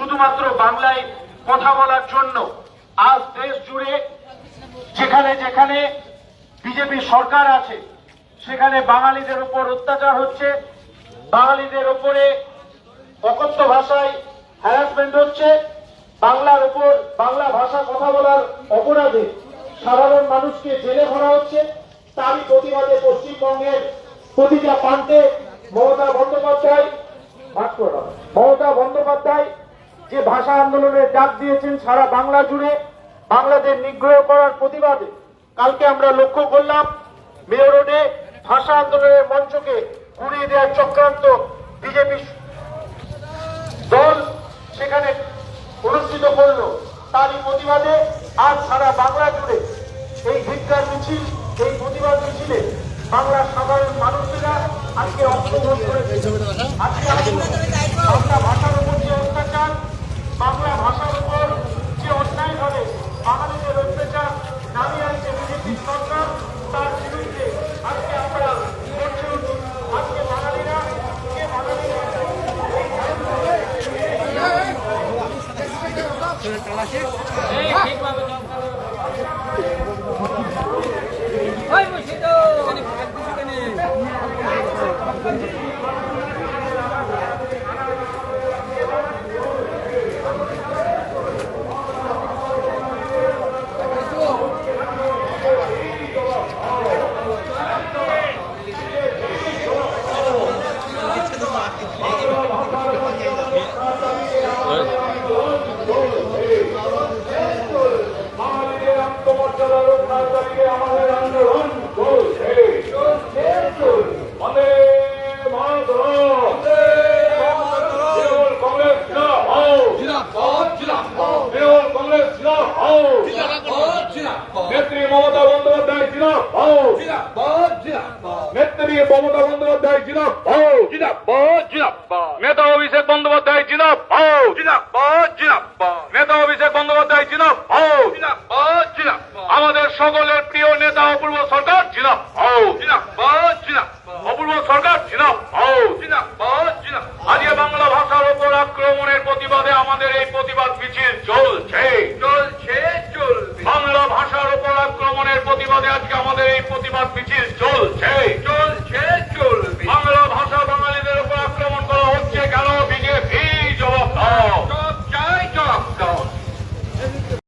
শুধুমাত্র বাংলায় কথা বলার জন্য আজ দেশ জুড়ে যেখানে যেখানে বিজেপি সরকার আছে, সেখানে বাঙালিদের উপর অত্যাচার হচ্ছে, বাঙালিদের উপরে অকথ্য ভাষায় হ্যারাসমেন্ট হচ্ছে, বাংলার উপর বাংলা ভাষা কথা বলার অপরাধে সাধারণ মানুষকে জেলে ভরা হচ্ছে, তারই প্রতিবাদে পশ্চিমবঙ্গের প্রতিটা প্রান্তে মমতা বন্দ্যোপাধ্যায় ভাগ করে দাও। মমতা বন্দ্যোপাধ্যায় যে ভাষা আন্দোলনের ডাক দিয়েছেন সারা বাংলা জুড়ে। বাংলাদেশ নিগ্রহ করার প্রতিবাদে কালকে আমরা লক্ষ্য করলাম, মেয়র রোডে ভাষা আন্দোলনের মঞ্চকে ঘুরিয়ে দেওয়ার চক্রান্ত বিজেপি দল সেখানে অনুষ্ঠিত করল। তারই প্রতিবাদে আজ সারা বাংলা জুড়ে এই ভিক্ষার মিছিল, এই প্রতিবাদ মিছিলে বাংলার সাধারণ মানুষেরা আজকে অংশগ্রহণ করেছে। আজকে আমরা বাংলা ভাষার উপর যে অত্যাচার বাংলা ভাষার উপর যে অন্যায় ভাবে বাঙালিদের অত্যাচার নামিয়ে আনছে বিজেপি সরকার তার বিরুদ্ধে আজকে আমরা করছে আজকে বাঙালিরা যে বাঙালিরা বাঙালিদের রক্ষার দাবিতে আমাদের আন্দোলন চলছে। বন্দে মাতরম। তৃণমূল কংগ্রেস জিন্দাবাদ তৃণমূল কংগ্রেস জিন্দাবাদ নেত্রী মমতা বন্দ্যোপাধ্যায় জিন্দাবাদ নেত্রী মমতা বন্দ্যোপাধ্যায় জিন্দাবাদ নেতা অভিষেক বন্দ্যোপাধ্যায় জিন্দাবাদ নেতা অভিষেক বন্দ্যোপাধ্যায় আজকে বাংলা ভাষার ওপর আক্রমণের প্রতিবাদে আমাদের এই প্রতিবাদ মিছিল চলছে।